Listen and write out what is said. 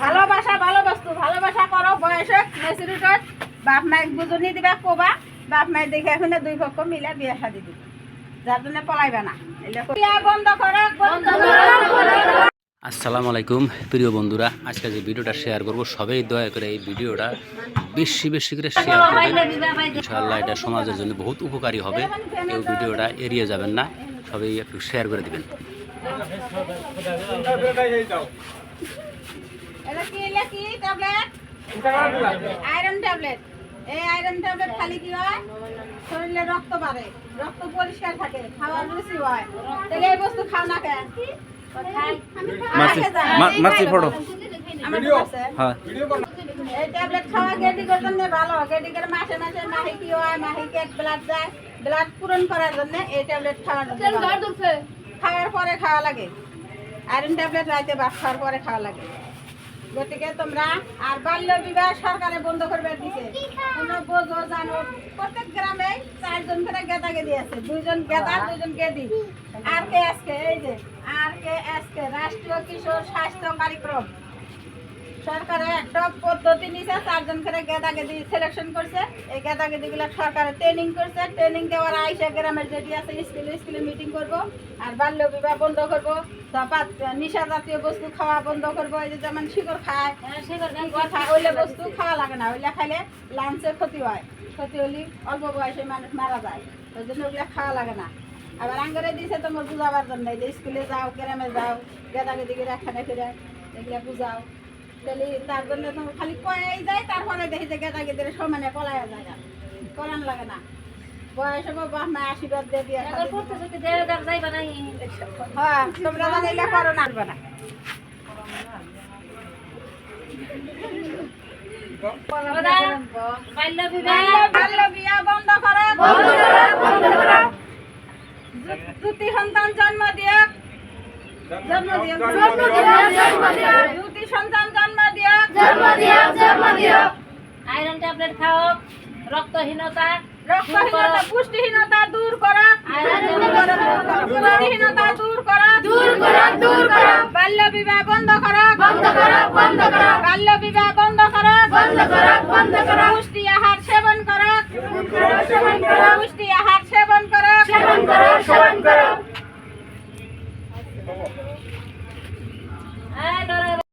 ভালোবাসা ভালো বস্তু। ভালোবাসা করো বয়সে। মেচুরিটত বাপ মাইক বুজনি দিবা কবা। বাপ মাই দেখে শুনে দুই পক্ষ মিলে বিয়া শাদি দিবে। যার জন্য পলাইবা না। বিয়া বন্ধ করো বন্ধ করো আসসালামু আলাইকুম প্রিয় বন্ধুরা। আজকে যে ভিডিওটা শেয়ার করব সবাই দয়া করে এই ভিডিওটা বেশি বেশি করে শেয়ার করবেন। ইনশাআল্লাহ এটা সমাজের জন্য বহুত উপকারী হবে। কেউ ভিডিওটা এড়িয়ে যাবেন না সবাই একটু শেয়ার করে দিবেন। এটা কি এলে কি ট্যাবলেট আয়রন ট্যাবলেট এই আয়রন ট্যাবলেট খালি কি হয়? শরীরে রক্ত বাড়ে রক্ত পরিষ্কার থাকে খাওয়ার রুচি হয়। তাহলে এই বস্তু খাও না কেন? মাছি ফটো হ্যাঁ। হ্যাঁ এই ট্যাবলেট খাওয়া গেডিকের জন্য ভালো। গেডিকের মাসে মাসে মাহি কি হয়? মাহি ব্লাড যায় ব্লাড পূরণ করার জন্য এই ট্যাবলেট খাওয়ার পরে খাওয়া লাগে। আয়রন ট্যাবলেট রাইতে ভাত খাওয়ার পরে খাওয়া লাগে। গতিকে তোমরা আর বাল্য বিবাহ সরকারে বন্ধ করবে দিছে। কোনো বোঝো, জানো, প্রত্যেক গ্রামে চারজন করে গেদা গেদি আছে। দুইজন গেদা দুইজন গেদি। আর কে আজকে এই যে, আর কে আজকে রাষ্ট্রীয় কিশোর স্বাস্থ্য কার্যক্রম। সরকারে একটা পদ্ধতি নিছে চারজন করে গেদা গেদি সিলেকশন করছে। এই গেদা গেদি গুলা সরকারে ট্রেনিং করছে। ট্রেনিং দেওয়ার আইসা গ্রামের যেটি আছে স্কুলে স্কুলে মিটিং করব আর বাল্য বিবাহ বন্ধ করব তারপর নিশা জাতীয় বস্তু খাওয়া বন্ধ করব এই যে যেমন শিকড় খায় শিকড় খায় ওইলে বস্তু খাওয়া লাগে না ওইলে খাইলে লাঞ্চের ক্ষতি হয়। ক্ষতি হলে অল্প বয়সে মানুষ মারা যায় ওই জন্য ওগুলা খাওয়া লাগে না। আবার আঙ্গরে দিছে তোমার বুঝাবার জন্য স্কুলে যাও গ্রামে যাও গেদা গেদি করে একখানে ফিরে এগুলা বুঝাও। তাহলে তার জন্য তোমার খালি কয়াই যায় তারপরে দেখি যে গেদা গেদের সমানে পলায়া যায় না করান লাগে না। বয়স হব বাপ মা আশীর্বাদ দিয়ে দিয়ে হ্যাঁ তোমরা মানে এগুলা করো না দুটি সন্তান জন্ম দিয়ে জন্ম দিয়ে দুটি সন্তান জন্ম দিয়ে আয়রন ট্যাবলেট খাও। রক্তহীনতা রক্তহীনতা পুষ্টিহীনতা দূর করা। আয়রন পুষ্টিহীনতা দূর করা। দূর করা। দূর করা। বাল্য বিবাহ বন্ধ করা। বন্ধ করা। বন্ধ